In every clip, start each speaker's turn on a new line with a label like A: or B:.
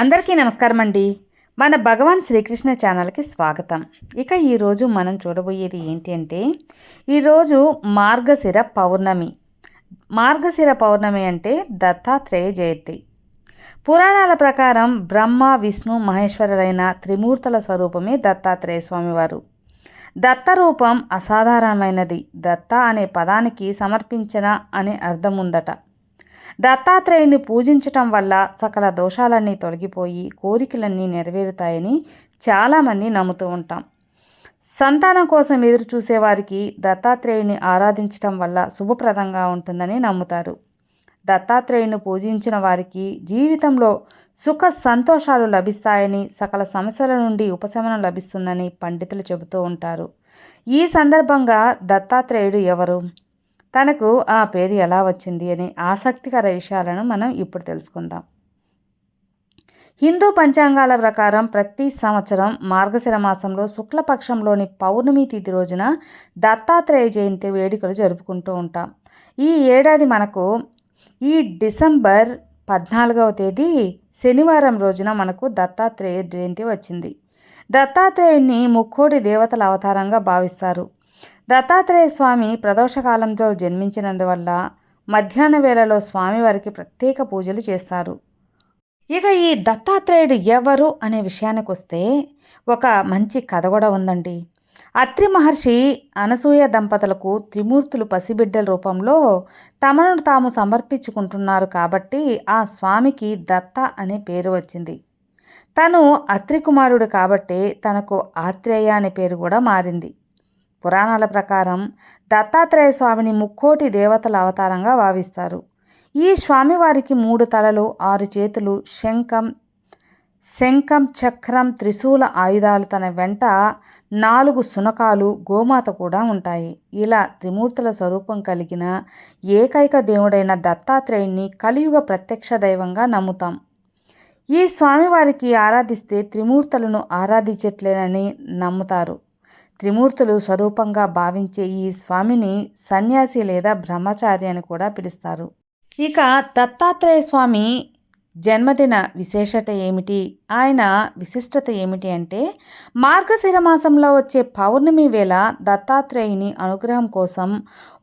A: అందరికీ నమస్కారం అండి మన భగవాన్ శ్రీకృష్ణ ఛానల్కి స్వాగతం. ఇక ఈరోజు మనం చూడబోయేది ఏంటి అంటే ఈరోజు మార్గశిర పౌర్ణమి. మార్గశిర పౌర్ణమి అంటే దత్తాత్రేయ జయంతి. పురాణాల ప్రకారం బ్రహ్మ విష్ణు మహేశ్వరులైన త్రిమూర్తుల స్వరూపమే దత్తాత్రేయ స్వామివారు. దత్త రూపం అసాధారణమైనది. దత్త అనే పదానికి సమర్పించిన అనే అర్థం ఉందట దత్తాత్రేయుని పూజించటం వల్ల సకల దోషాలన్నీ తొలగిపోయి కోరికలన్నీ నెరవేరుతాయని చాలామంది నమ్ముతూ ఉంటాం. సంతానం కోసం ఎదురు చూసేవారికి దత్తాత్రేయుని ఆరాధించటం వల్ల శుభప్రదంగా ఉంటుందని నమ్ముతారు. దత్తాత్రేయుని పూజించిన వారికి జీవితంలో సుఖ సంతోషాలు లభిస్తాయని సకల సమస్యల నుండి ఉపశమనం లభిస్తుందని పండితులు చెబుతూ ఉంటారు. ఈ సందర్భంగా దత్తాత్రేయుడు ఎవరు? తనకు ఆ పేరు ఎలా వచ్చింది అనే ఆసక్తికర విషయాలను మనం ఇప్పుడు తెలుసుకుందాం. హిందూ పంచాంగాల ప్రకారం ప్రతి సంవత్సరం మార్గశిర మాసంలో శుక్లపక్షంలోని పౌర్ణమి తిథి రోజున దత్తాత్రేయ జయంతి వేడుకలు జరుపుకుంటూ ఉంటాం. ఈ ఏడాది మనకు ఈ డిసెంబర్ పద్నాలుగవ తేదీ శనివారం రోజున మనకు దత్తాత్రేయ జయంతి వచ్చింది. దత్తాత్రేయుని ముక్కోడి దేవతల అవతారంగా భావిస్తారు. దత్తాత్రేయ స్వామి ప్రదోషకాలంలో జన్మించినందువల్ల మధ్యాహ్న వేళలో స్వామివారికి ప్రత్యేక పూజలు చేస్తారు. ఇక ఈ దత్తాత్రేయుడు ఎవరు అనే విషయానికి వస్తే ఒక మంచి కథ కూడా ఉందండి. అత్రి మహర్షి అనసూయ దంపతులకు త్రిమూర్తులు పసిబిడ్డల రూపంలో తమను తాము సమర్పించుకుంటున్నారు కాబట్టి ఆ స్వామికి దత్త అనే పేరు వచ్చింది. తను అత్రి కుమారుడు కాబట్టి తనకు ఆత్రేయ అనే పేరు కూడా మారింది. పురాణాల ప్రకారం దత్తాత్రేయ స్వామిని ముక్కోటి దేవతల అవతారంగా భావిస్తారు. ఈ స్వామివారికి మూడు తలలు ఆరు చేతులు శంఖం శంఖం చక్రం త్రిశూల ఆయుధాలు తన వెంట నాలుగు సునకాలు గోమాత కూడా ఉంటాయి. ఇలా త్రిమూర్తుల స్వరూపం కలిగిన ఏకైక దేవుడైన దత్తాత్రేయుణ్ణి కలియుగ ప్రత్యక్ష దైవంగా నమ్ముతాం. ఈ స్వామివారికి ఆరాధిస్తే త్రిమూర్తులను ఆరాధించట్లేనని నమ్ముతారు. త్రిమూర్తులు స్వరూపంగా భావించే ఈ స్వామిని సన్యాసి లేదా బ్రహ్మచారి అని కూడా పిలుస్తారు. ఇక దత్తాత్రేయ స్వామి జన్మదిన విశేషత ఏమిటి? ఆయన విశిష్టత ఏమిటి అంటే మార్గశిర మాసంలో వచ్చే పౌర్ణమి వేళ దత్తాత్రేయుని అనుగ్రహం కోసం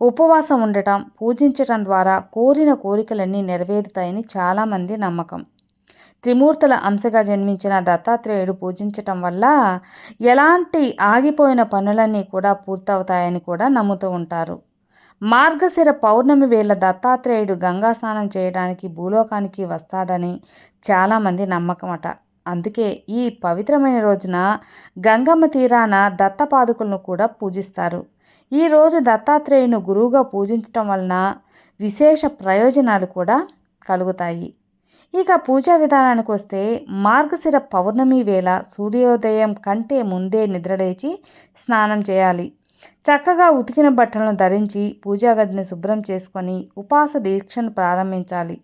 A: ఉపవాసం ఉండటం పూజించటం ద్వారా కోరిన కోరికలన్నీ నెరవేరుతాయని చాలామంది నమ్మకం. త్రిమూర్తుల అంశగా జన్మించిన దత్తాత్రేయుడు పూజించటం వల్ల ఎలాంటి ఆగిపోయిన పనులన్నీ కూడా పూర్తవుతాయని కూడా నమ్ముతూ ఉంటారు. మార్గశిర పౌర్ణమి వేళ దత్తాత్రేయుడు గంగా స్నానం చేయడానికి భూలోకానికి వస్తాడని చాలామంది నమ్మకమట. అందుకే ఈ పవిత్రమైన రోజున గంగమ్మ తీరాన దత్తపాదుకులను కూడా పూజిస్తారు. ఈరోజు దత్తాత్రేయుని గురువుగా పూజించటం వలన విశేష ప్రయోజనాలు కూడా కలుగుతాయి. ఇక పూజా విధానానికి వస్తే మార్గశిర పౌర్ణమి వేళ సూర్యోదయం కంటే ముందే నిద్రలేచి స్నానం చేయాలి. చక్కగా ఉతికిన బట్టలను ధరించి పూజా గదిని శుభ్రం చేసుకొని ఉపవాస దీక్షను ప్రారంభించాలి.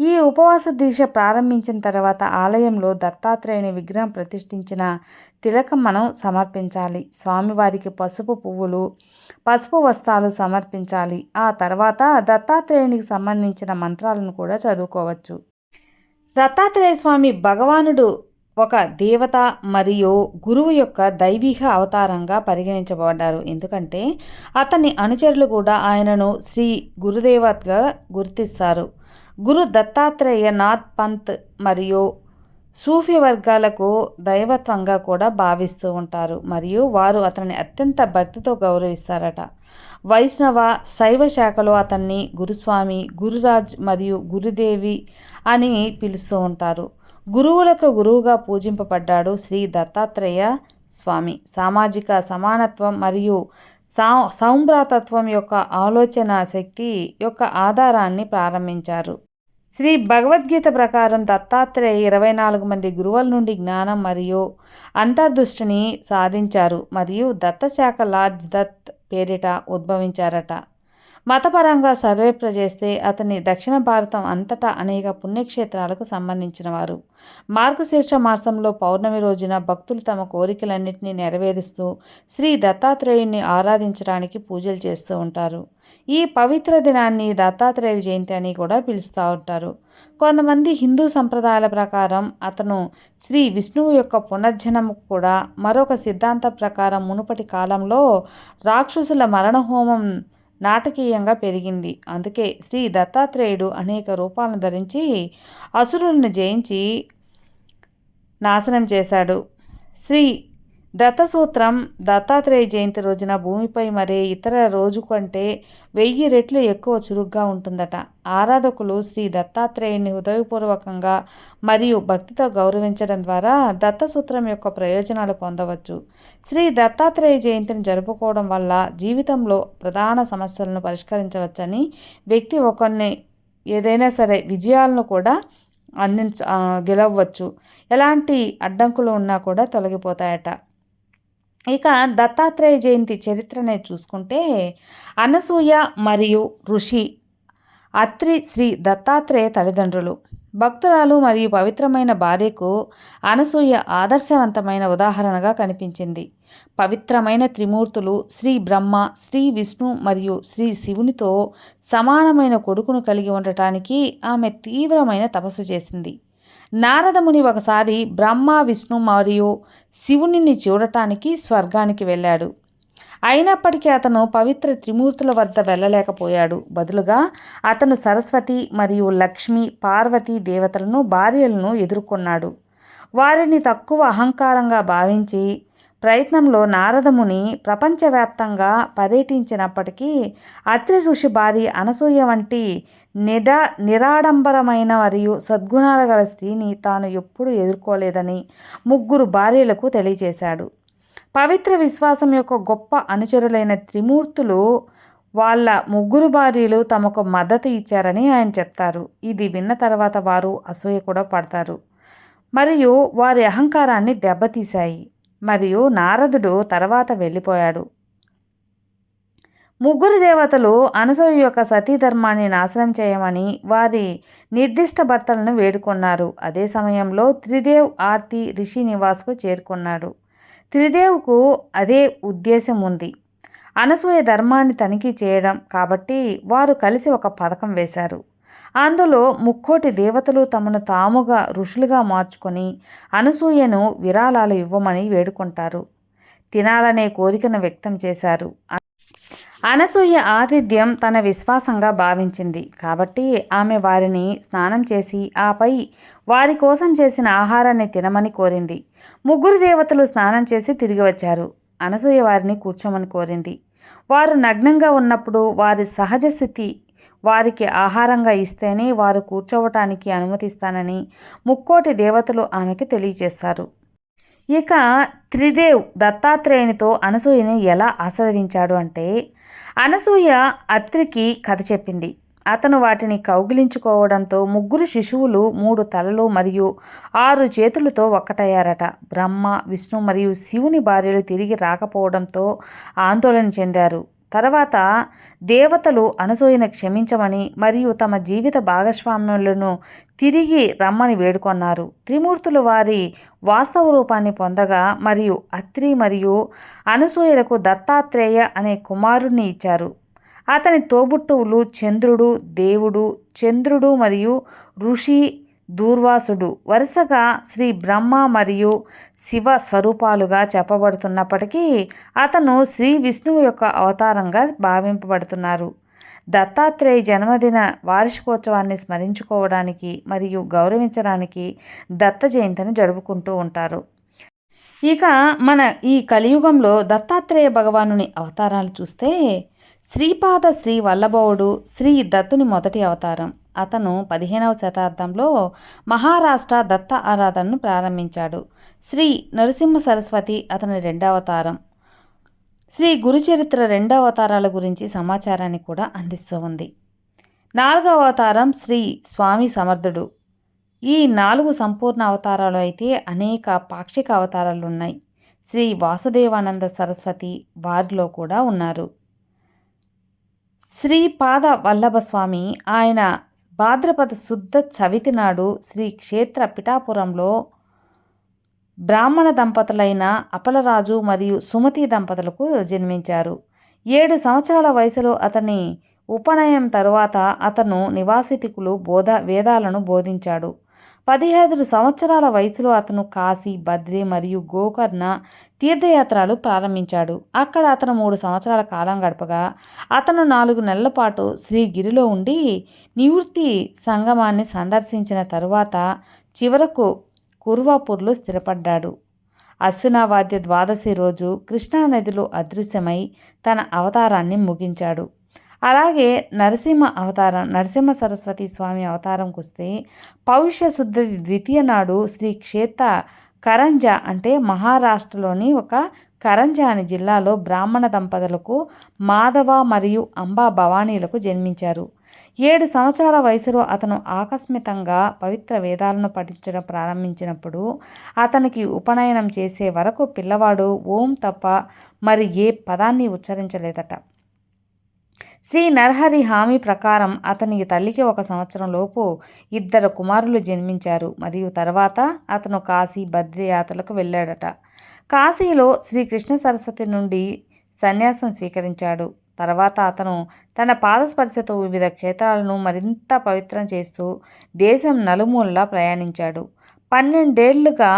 A: ఈ ఉపవాస దీక్ష ప్రారంభించిన తర్వాత ఆలయంలో దత్తాత్రేయుని విగ్రహం ప్రతిష్ఠించిన తిలకం మనం సమర్పించాలి. స్వామివారికి పసుపు పువ్వులు పసుపు వస్త్రాలు సమర్పించాలి. ఆ తర్వాత దత్తాత్రేయునికి సంబంధించిన మంత్రాలను కూడా చదువుకోవచ్చు. దత్తాత్రేయ స్వామి భగవానుడు ఒక దేవత మరియు గురువు యొక్క దైవీక అవతారంగా పరిగణించబడ్డారు. ఎందుకంటే అతని అనుచరులు కూడా ఆయనను శ్రీ గురుదేవత్గా గుర్తిస్తారు. గురు దత్తాత్రేయ నాథ్ పంత్ మరియు సూఫీ వర్గాలకు దైవత్వంగా కూడా భావిస్తూ ఉంటారు. మరియు వారు అతన్ని అత్యంత భక్తితో గౌరవిస్తారట. వైష్ణవ శైవ శాఖలో అతన్ని గురుస్వామి గురురాజ్ మరియు గురుదేవి అని పిలుస్తూ ఉంటారు. గురువులకు గురువుగా పూజింపబడ్డాడు శ్రీ దత్తాత్రేయ స్వామి. సామాజిక సమానత్వం మరియు సా సౌమ్రాతత్వం యొక్క ఆలోచన శక్తి యొక్క ఆధారాన్ని ప్రారంభించారు. శ్రీ భగవద్గీత ప్రకారం దత్తాత్రేయ ఇరవై నాలుగు మంది గురువుల నుండి జ్ఞానం మరియు అంతర్దృష్టిని సాధించారు. మరియు దత్తశాఖ లార్డ్ దత్ పేరిట ఉద్భవించారట. మతపరంగా సర్వేప్ర చేస్తే అతని దక్షిణ భారతం అంతటా అనేక పుణ్యక్షేత్రాలకు సంబంధించిన వారు. మార్గశీర్ష మాసంలో పౌర్ణమి రోజున భక్తులు తమ కోరికలన్నింటినీ నెరవేరుస్తూ శ్రీ దత్తాత్రేయుణ్ణి ఆరాధించడానికి పూజలు చేస్తూ ఉంటారు. ఈ పవిత్ర దినాన్ని దత్తాత్రేయ జయంతి అని కూడా పిలుస్తూ ఉంటారు. కొంతమంది హిందూ సంప్రదాయాల ప్రకారం అతను శ్రీ విష్ణువు యొక్క పునర్జనము కూడా మరొక సిద్ధాంత ప్రకారం మునుపటి కాలంలో రాక్షసుల మరణ హోమం నాటకీయంగా పెరిగింది. అందుకే శ్రీ దత్తాత్రేయుడు అనేక రూపాలను ధరించి అసురులను జయించి నాశనం చేశాడు. శ్రీ దత్తసూత్రం దత్తాత్రేయ జయంతి రోజున భూమిపై మరే ఇతర రోజు కంటే వెయ్యి రెట్లు ఎక్కువ చురుగ్గా ఉంటుందట. ఆరాధకులు శ్రీ దత్తాత్రేయుని హృదయపూర్వకంగా మరియు భక్తితో గౌరవించడం ద్వారా దత్తసూత్రం యొక్క ప్రయోజనాలు పొందవచ్చు. శ్రీ దత్తాత్రేయ జయంతిని జరుపుకోవడం వల్ల జీవితంలో ప్రధాన సమస్యలను పరిష్కరించవచ్చని వ్యక్తి ఒకరిని ఏదైనా సరే విజయాలను కూడా అందించ గెలవచ్చు ఎలాంటి అడ్డంకులు ఉన్నా కూడా తొలగిపోతాయట. ఇక దత్తాత్రేయ జయంతి చరిత్రనే చూసుకుంటే అనసూయ మరియు ఋషి అత్రి శ్రీ దత్తాత్రేయ తల్లిదండ్రులు. భక్తురాలు మరియు పవిత్రమైన భార్యకు అనసూయ ఆదర్శవంతమైన ఉదాహరణగా కనిపించింది. పవిత్రమైన త్రిమూర్తులు శ్రీ బ్రహ్మ శ్రీ విష్ణు మరియు శ్రీ శివునితో సమానమైన కొడుకును కలిగి ఉండటానికి ఆమె తీవ్రమైన తపస్సు చేసింది. నారదముని ఒకసారి బ్రహ్మ విష్ణు మరియు శివునిని చూడటానికి స్వర్గానికి వెళ్ళాడు. అయినప్పటికీ అతను పవిత్ర త్రిమూర్తుల వద్ద వెళ్ళలేకపోయాడు. బదులుగా అతను సరస్వతి మరియు లక్ష్మి పార్వతీ దేవతలను భార్యలను ఎదుర్కొన్నాడు. వారిని తక్కువ అహంకారంగా భావించి ప్రయత్నంలో నారదముని ప్రపంచవ్యాప్తంగా పర్యటించినప్పటికీ అత్రి ఋషి భార్య అనసూయ వంటి నిడా నిరాడంబరమైన మరియు సద్గుణాల గల స్త్రీని తాను ఎప్పుడూ ఎదుర్కోలేదని ముగ్గురు భార్యలకు తెలియజేశాడు. పవిత్ర విశ్వాసం యొక్క గొప్ప అనుచరులైన త్రిమూర్తులు వాళ్ళ ముగ్గురు భార్యలు తమకు మద్దతు ఇచ్చారని ఆయన చెప్తారు. ఇది విన్న తర్వాత వారు అసూయ కూడా పడతారు. మరియు వారి అహంకారాన్ని దెబ్బతీశాయి. మరియు నారదుడు తర్వాత వెళ్ళిపోయాడు. ముగ్గురు దేవతలు అనసూయ యొక్క సతీ ధర్మాన్ని నాశనం చేయమని వారి నిర్దిష్ట భర్తలను వేడుకున్నారు. అదే సమయంలో త్రిదేవ్ ఆర్తి రిషి నివాస్కు చేరుకున్నాడు. త్రిదేవ్కు అదే ఉద్దేశం ఉంది. అనసూయ ధర్మాన్ని తనిఖీ చేయడం కాబట్టి వారు కలిసి ఒక పథకం వేశారు. అందులో ముక్కోటి దేవతలు తమను తాముగా ఋషులుగా మార్చుకొని అనసూయను విరాళాలు ఇవ్వమని వేడుకుంటారు. తినాలనే కోరికను వ్యక్తం చేశారు. అనసూయ ఆతిథ్యం తన విశ్వాసంగా భావించింది. కాబట్టి ఆమె వారిని స్నానం చేసి ఆపై వారి కోసం చేసిన ఆహారాన్ని తినమని కోరింది. ముగ్గురు దేవతలు స్నానం చేసి తిరిగి వచ్చారు. అనసూయ వారిని కూర్చోమని కోరింది. వారు నగ్నంగా ఉన్నప్పుడు వారి సహజ స్థితి వారికి ఆహారంగా ఇస్తేనే వారు కూర్చోవటానికి అనుమతిస్తానని ముక్కోటి దేవతలు ఆమెకు తెలియజేస్తారు. ఇక త్రిదేవ్ దత్తాత్రేయునితో అనసూయని ఎలా ఆశీర్వదించాడు అంటే అనసూయ అత్రికి కథ చెప్పింది. అతను వాటిని కౌగిలించుకోవడంతో ముగ్గురు శిశువులు మూడు తలలు మరియు ఆరు చేతులతో ఒక్కటయ్యారట. బ్రహ్మ విష్ణు మరియు శివుని భార్యలు తిరిగి రాకపోవడంతో ఆందోళన చెందారు. తర్వాత దేవతలు అనసూయను క్షమించమని మరియు తమ జీవిత భాగస్వామ్యులను తిరిగి రమ్మని వేడుకొన్నారు. త్రిమూర్తులు వారి వాస్తవ రూపాన్ని పొందగా మరియు అత్రి మరియు అనసూయలకు దత్తాత్రేయ అనే కుమారుణ్ణి ఇచ్చారు. అతని తోబుట్టువులు చంద్రుడు దేవుడు చంద్రుడు మరియు ఋషి దూర్వాసుడు. వరుసగా శ్రీ బ్రహ్మ మరియు శివ స్వరూపాలుగా చెప్పబడుతున్నప్పటికీ అతను శ్రీ విష్ణువు యొక్క అవతారంగా భావింపబడుతున్నారు. దత్తాత్రేయ జన్మదిన వార్షికోత్సవాన్ని స్మరించుకోవడానికి మరియు గౌరవించడానికి దత్త జయంతిని జరుపుకుంటూ ఉంటారు. ఇక మన ఈ కలియుగంలో దత్తాత్రేయ భగవానుని అవతారాలు చూస్తే శ్రీపాద శ్రీ వల్లభవుడు శ్రీ దత్తుని మొదటి అవతారం. అతను పదిహేనవ శతాబ్దంలో మహారాష్ట్ర దత్త ఆరాధనను ప్రారంభించాడు. శ్రీ నరసింహ సరస్వతి అతని రెండవతారం శ్రీ గురుచరిత్ర రెండవ అవతారాల గురించి సమాచారాన్ని కూడా అందిస్తూ ఉంది. నాలుగవ అవతారం శ్రీ స్వామి సమర్థుడు. ఈ నాలుగు సంపూర్ణ అవతారాలు అయితే అనేక పాక్షిక అవతారాలు ఉన్నాయి. శ్రీ వాసుదేవానంద సరస్వతి వారిలో కూడా ఉన్నారు. శ్రీపాద వల్లభస్వామి ఆయన భాద్రపద శుద్ధ చవితి నాడు శ్రీ క్షేత్ర పిఠాపురంలో బ్రాహ్మణ దంపతులైన అపలరాజు మరియు సుమతి దంపతులకు జన్మించారు. ఏడు సంవత్సరాల వయసులో అతని ఉపనయనం తరువాత అతను నివాసితికులు బోధ వేదాలను బోధించాడు. పదిహేదు సంవత్సరాల వయసులో అతను కాశీ బద్రి మరియు గోకర్ణ తీర్థయాత్రలు ప్రారంభించాడు. అక్కడ అతను మూడు సంవత్సరాల కాలం గడపగా అతను నాలుగు నెలల పాటు శ్రీగిరిలో ఉండి నివృత్తి సంగమాన్ని సందర్శించిన తరువాత చివరకు కుర్వాపూర్లో స్థిరపడ్డాడు. అశ్వినావాద్య ద్వాదశి రోజు కృష్ణానదిలో అదృశ్యమై తన అవతారాన్ని ముగించాడు. అలాగే నరసింహ అవతారం నరసింహ సరస్వతి స్వామి అవతారంకి వస్తే పౌష్య శుద్ధ ద్వితీయ నాడు శ్రీ క్షేత్ర కరంజా అంటే మహారాష్ట్రలోని ఒక కరంజా అనే జిల్లాలో బ్రాహ్మణ దంపతులకు మాధవ మరియు అంబా భవానీలకు జన్మించారు. ఏడు సంవత్సరాల వయసులో అతను ఆకస్మికంగా పవిత్ర వేదాలను పఠించడం ప్రారంభించినప్పుడు అతనికి ఉపనయనం చేసే వరకు పిల్లవాడు ఓం తప్ప మరి ఏ పదాన్ని ఉచ్చరించలేదట. శ్రీ నరహరి హామీ ప్రకారం అతని తల్లికి ఒక సంవత్సరం లోపు ఇద్దరు కుమారులు జన్మించారు. మరియు తర్వాత అతను కాశీ బద్రి యాత్రలకు వెళ్ళాడట. కాశీలో శ్రీకృష్ణ సరస్వతి నుండి సన్యాసం స్వీకరించాడు. తర్వాత అతను తన పాదస్పర్శతో వివిధ క్షేత్రాలను మరింత పవిత్రం చేస్తూ దేశం నలుమూలలా ప్రయాణించాడు. పన్నెండేళ్ళుగా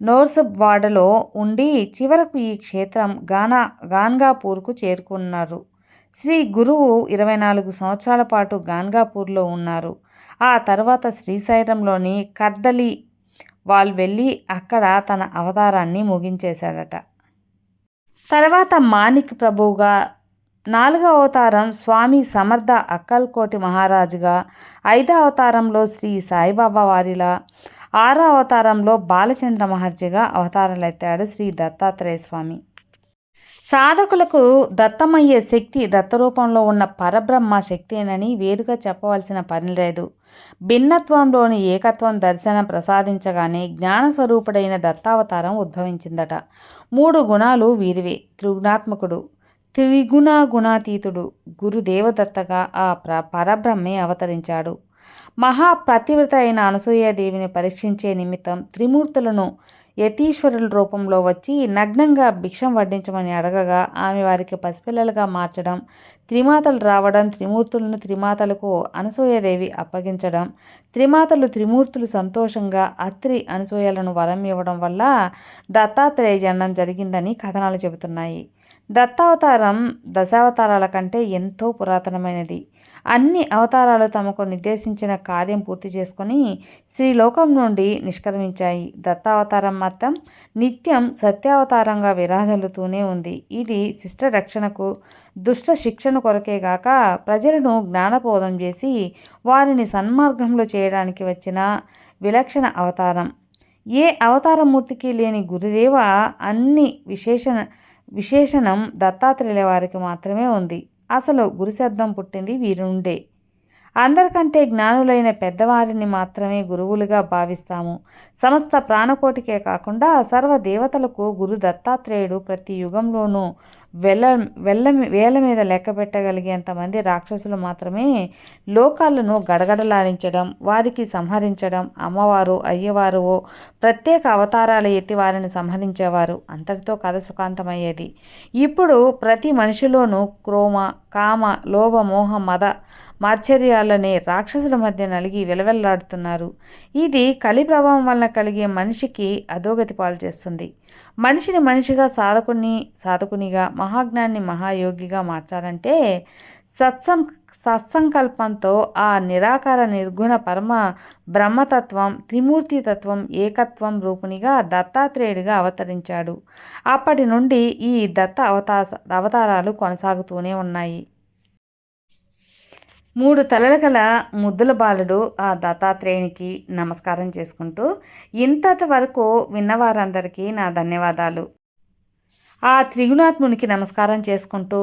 A: నోర్సబ్వాడలో ఉండి చివరకు ఈ క్షేత్రం గానా గాన్గాపూర్కు చేరుకున్నారు. శ్రీ గురువు ఇరవై నాలుగు సంవత్సరాల పాటు గాన్గాపూర్లో ఉన్నారు. ఆ తర్వాత శ్రీశైలంలోని కర్దలి వాళ్ళు వెళ్ళి అక్కడ తన అవతారాన్ని ముగించేశాడట. తర్వాత మాణిక్ ప్రభువుగా నాలుగవ అవతారం స్వామి సమర్థ అక్కల్కోటి మహారాజుగా ఐదవ అవతారంలో శ్రీ సాయిబాబా వారిలా ఆరో అవతారంలో బాలచంద్ర మహర్జిగా అవతారాలెత్తాడు శ్రీ దత్తాత్రేయ స్వామి. సాధకులకు దత్తమయ్యే శక్తి దత్తరూపంలో ఉన్న పరబ్రహ్మ శక్తేనని వేరుగా చెప్పవలసిన పని లేదు. భిన్నత్వంలోని ఏకత్వం దర్శనం ప్రసాదించగానే జ్ఞానస్వరూపుడైన దత్తావతారం ఉద్భవించిందట. మూడు గుణాలు వీరివే. త్రిగుణాత్మకుడు త్రిగుణ గుణాతీతుడు గురుదేవదత్తగా ఆ ప్ర పరబ్రహ్మే అవతరించాడు. మహాప్రతివ్రత అయిన అనసూయాదేవిని పరీక్షించే నిమిత్తం త్రిమూర్తులను యతీశ్వరుల రూపంలో వచ్చి నగ్నంగా భిక్షం వడ్డించమని అడగగా ఆమె వారికి పసిపిల్లలుగా మార్చడం త్రిమాతలు రావడం త్రిమూర్తులను త్రిమాతలకు అనసూయదేవి అప్పగించడం త్రిమాతలు త్రిమూర్తులు సంతోషంగా అత్రి అనసూయలను వరం ఇవ్వడం వల్ల దత్తాత్రేయ జనం జరిగిందని కథనాలు చెబుతున్నాయి. దత్తావతారం దశావతారాల కంటే ఎంతో పురాతనమైనది. అన్ని అవతారాలు తమకు నిర్దేశించిన కార్యం పూర్తి చేసుకొని శ్రీలోకం నుండి నిష్క్రమించాయి. దత్తావతారం మాత్రం నిత్యం సత్యావతారంగా విరాజల్లుతూనే ఉంది. ఇది శిష్ట రక్షణకు దుష్ట శిక్షణ కొరకే గాక ప్రజలను జ్ఞానబోధం చేసి వారిని సన్మార్గంలో చేయడానికి వచ్చిన విలక్షణ అవతారం. ఏ అవతారమూర్తికి లేని గురుదేవ అన్ని విశేషణ విశేషణం దత్తాత్రేయుల వారికి మాత్రమే ఉంది. అసలు గురుశబ్దం పుట్టింది వీరి నుండే అందరికంటే జ్ఞానులైన పెద్దవారిని మాత్రమే గురువులుగా భావిస్తాము. సమస్త ప్రాణకోటికే కాకుండా సర్వ దేవతలకు గురు దత్తాత్రేయుడు ప్రతి యుగంలోనూ వెళ్ళ వెళ్ళ వేల మీద లెక్క పెట్టగలిగేంతమంది రాక్షసులు మాత్రమే లోకాలను గడగడలాడించడం వారికి సంహరించడం అమ్మవారు అయ్యవారు ప్రత్యేక అవతారాలు ఎత్తి వారిని సంహరించేవారు. అంతటితో కథ సుఖాంతమయ్యేది. ఇప్పుడు ప్రతి మనిషిలోనూ క్రోమ కామ లోభ మోహ మద మార్చర్యాలనే రాక్షసుల మధ్య నలిగి వెలవెల్లాడుతున్నారు. ఇది కలి ప్రభావం వలన కలిగే మనిషికి అధోగతి పాలు చేస్తుంది. మనిషిని మనిషిగా సాధకుని సాధకునిగా మహాజ్ఞాన్ని మహాయోగిగా మార్చాలంటే సత్సం సత్సంకల్పంతో ఆ నిరాకార నిర్గుణ పరమ బ్రహ్మతత్వం త్రిమూర్తి తత్వం ఏకత్వం రూపునిగా దత్తాత్రేయుడిగా అవతరించాడు. అప్పటి నుండి ఈ దత్త అవతా అవతారాలు కొనసాగుతూనే ఉన్నాయి. మూడు తలల గల ముద్దుల బాలుడు ఆ దత్తాత్రేయునికి నమస్కారం చేసుకుంటూ ఇంతటి వరకు విన్నవారందరికీ నా ధన్యవాదాలు. ఆ త్రిగుణాత్మునికి నమస్కారం చేసుకుంటూ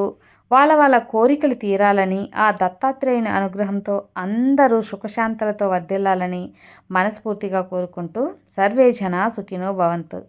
A: వాళ్ళ వాళ్ళ కోరికలు తీరాలని ఆ దత్తాత్రేయుని అనుగ్రహంతో అందరూ సుఖశాంతలతో వర్ధిల్లాలని మనస్ఫూర్తిగా కోరుకుంటూ సర్వే జన సుఖినో భవంతు.